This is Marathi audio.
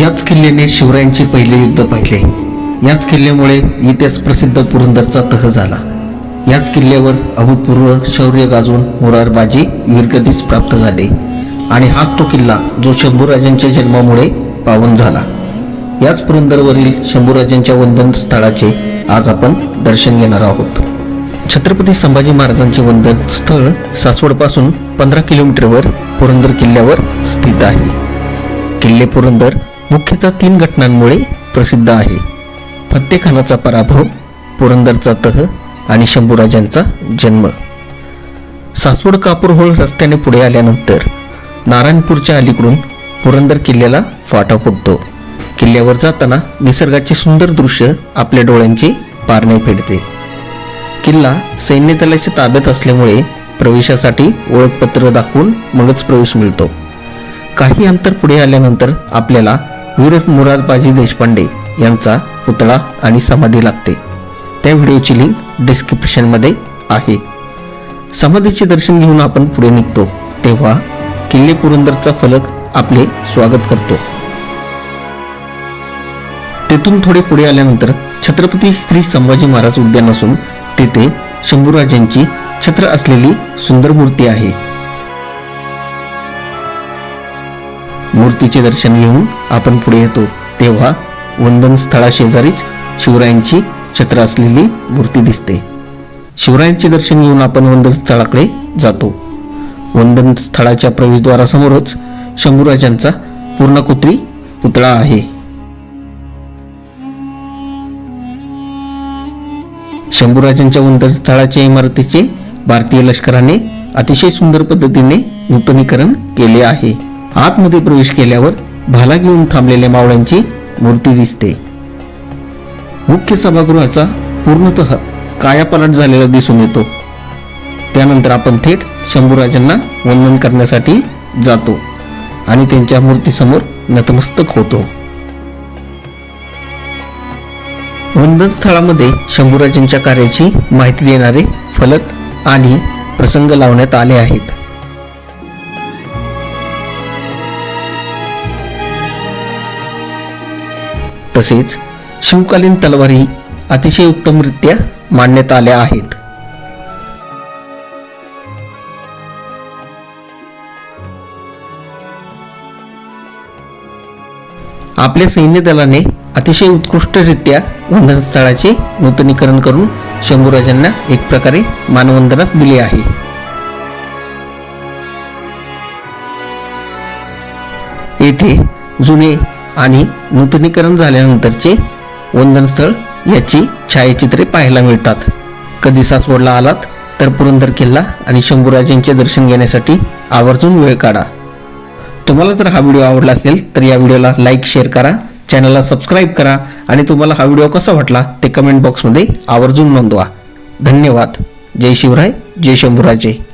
याच किल्ल्याने शिवरायांचे पहिले युद्ध पाहिले. याच किल्ल्यामुळे इतिहास प्रसिद्ध पुरंदरचा तह झाला. याच किल्ल्यावर अभूतपूर्व शौर्य गाजवून मुरारबाजी वीरगतीस प्राप्त झाले. आणि हाच तो किल्ला जो शंभूराजांच्या जन्मामुळे पावन झाला. याच पुरंदरवरील शंभूराजांच्या वंदन स्थळाचे आज आपण दर्शन घेणार आहोत. छत्रपती संभाजी महाराजांचे वंदन स्थळ सासवडपासून पंधरा किलोमीटरवर पुरंदर किल्ल्यावर स्थित आहे. किल्ले पुरंदर मुख्यतः तीन घटनांमुळे प्रसिद्ध आहे. फत्तेखानाचा पराभव पुरंदरचा तह आणि शंभूराजांचा जन्म. सासवड कापूरहोळ रस्त्याने पुढे आल्यानंतर नारायणपूरच्या अलीकडून पुरंदर किल्ल्याला फाटा फुटतो. किल्ल्यावर जाताना निसर्गाचे सुंदर दृश्य आपल्या डोळ्यांचे पारणे फेडते. किल्ला सैन्य दलाच्या ताब्यात असल्यामुळे प्रवेशासाठी ओळखपत्र दाखवून मगच प्रवेश मिळतो. काही अंतर पुढे आल्यानंतर आपल्याला वीर मुरारबाजी देशपांडे यांचा पुतळा आणि समाधी लागते. त्या व्हिडिओची लिंक डिस्क्रिप्शनमध्ये आहे. समाधीचे दर्शन घेऊन आपण पुढे निघतो. तेव्हा किल्ले पुरंदरचा फलक आपले स्वागत करतो. तेथून थोडे पुढे आल्यानंतर छत्रपती श्री संभाजी महाराज उद्यान असून तेथे शंभूराजांची छत्र असलेली सुंदर मूर्ती आहे. मूर्तीचे दर्शन घेऊन आपण पुढे येतो. तेव्हा वंदन स्थळाशेजारीच शिवरायांची छत्र असलेली मूर्ती दिसते. शिवरायांचे दर्शन घेऊन आपण वंदन स्थळाकडे जातो. वंदन स्थळाच्या प्रवेशद्वारासमोरच शंभूराजांचा पूर्णकुत्री पुतळा आहे. शंभूराजांच्या वंदन स्थळाच्या इमारतीचे भारतीय लष्कराने अतिशय सुंदर पद्धतीने नूतनीकरण केले आहे. आतमध्ये प्रवेश केल्यावर भाला घेऊन थांबलेल्या मावळ्यांची मूर्ती दिसते. मुख्य सभागृहाचा पूर्णतः कायापालट झालेला दिसून येतो. त्यानंतर आपण थेट शंभूराजांना वंदन करण्यासाठी जातो आणि त्यांच्या मूर्तीसमोर नतमस्तक होतो. वंदन स्थळामध्ये शंभूराजांच्या कार्याची माहिती देणारे फलक आणि प्रसंग लावण्यात आले आहेत. तसेच शिवकालीन तलवारी अतिशय उत्तमरित्या मांडण्यात आल्या आहेत. आपल्या सैन्य दलाने अतिशय उत्कृष्टरित्या वंदनस्थळाचे नूतनीकरण करून शंभूराजांना एक प्रकारे मानवंदनास दिले आहे. येथे जुने आणि नूतनीकरण झाल्यानंतरचे वंदनस्थळ याची छायाचित्रे पाहायला मिळतात. कधी सासवडला आलात तर पुरंदर किल्ला आणि शंभूराजांचे दर्शन घेण्यासाठी आवर्जून वेळ काढा. तुम्हाला जर हा व्हिडिओ आवडला असेल तर या व्हिडिओला लाईक शेअर करा चॅनलला सबस्क्राईब करा आणि तुम्हाला हा व्हिडिओ कसा वाटला ते कमेंट बॉक्समध्ये आवर्जून नोंदवा. धन्यवाद. जय शिवराय जय शंभूराजे.